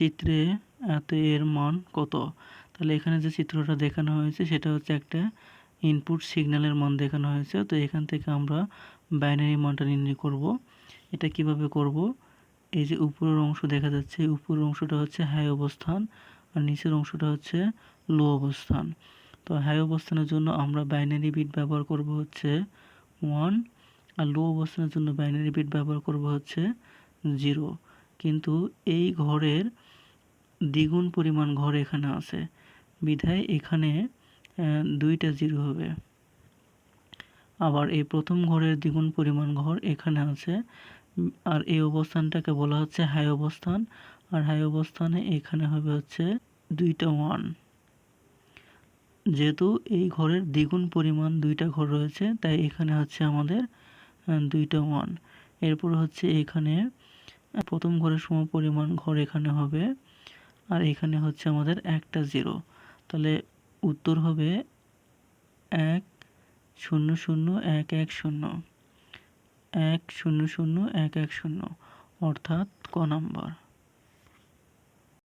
চিত্রে এত এর মান কত? তাহলে এখানে যে চিত্রটা দেখানো হয়েছে, সেটা হচ্ছে একটা ইনপুট সিগন্যালের মান দেখানো হয়েছে। তো এখান থেকে আমরা বাইনারি মানটা নির্ণয় করব। এটা কীভাবে করব? এই যে উপরের অংশ দেখা যাচ্ছে উপরের অংশটা হচ্ছে হাই অবস্থান আর নিচের অংশটা হচ্ছে লো অবস্থান। তো হাই অবস্থানের জন্য আমরা বাইনারি বিট ব্যবহার করব হচ্ছে ওয়ান আর লো অবস্থানের জন্য বাইনারি বিট ব্যবহার করব হচ্ছে জিরো কিন্তু এই ঘরের দ্বিগুণ পরিমাণ ঘর এখানে আছে। বিধায় এখানে দুইটা জিরো হবে। আবার এই প্রথম ঘরের দ্বিগুণ পরিমাণ ঘর এখানে আছে। আর এই অবস্থানটাকে বলা হচ্ছে হাই অবস্থান। আর হাই অবস্থানে এখানে হবে হচ্ছে দুইটা ওয়ান। যেহেতু এই ঘরের দ্বিগুণ পরিমাণ দুইটা ঘর রয়েছে, তাই এখানে হচ্ছে আমাদের দুইটা ওয়ান। এরপর হচ্ছে এখানে প্রথম ঘরের সম পরিমাণ ঘর এখানে হবে আর এখানে হচ্ছে আমাদের একটা জিরো তাহলে উত্তর হবে এক শূন্য শূন্য এক এক শূন্য। এক শূন্য শূন্য এক এক শূন্য। অর্থাৎ ক নাম্বার।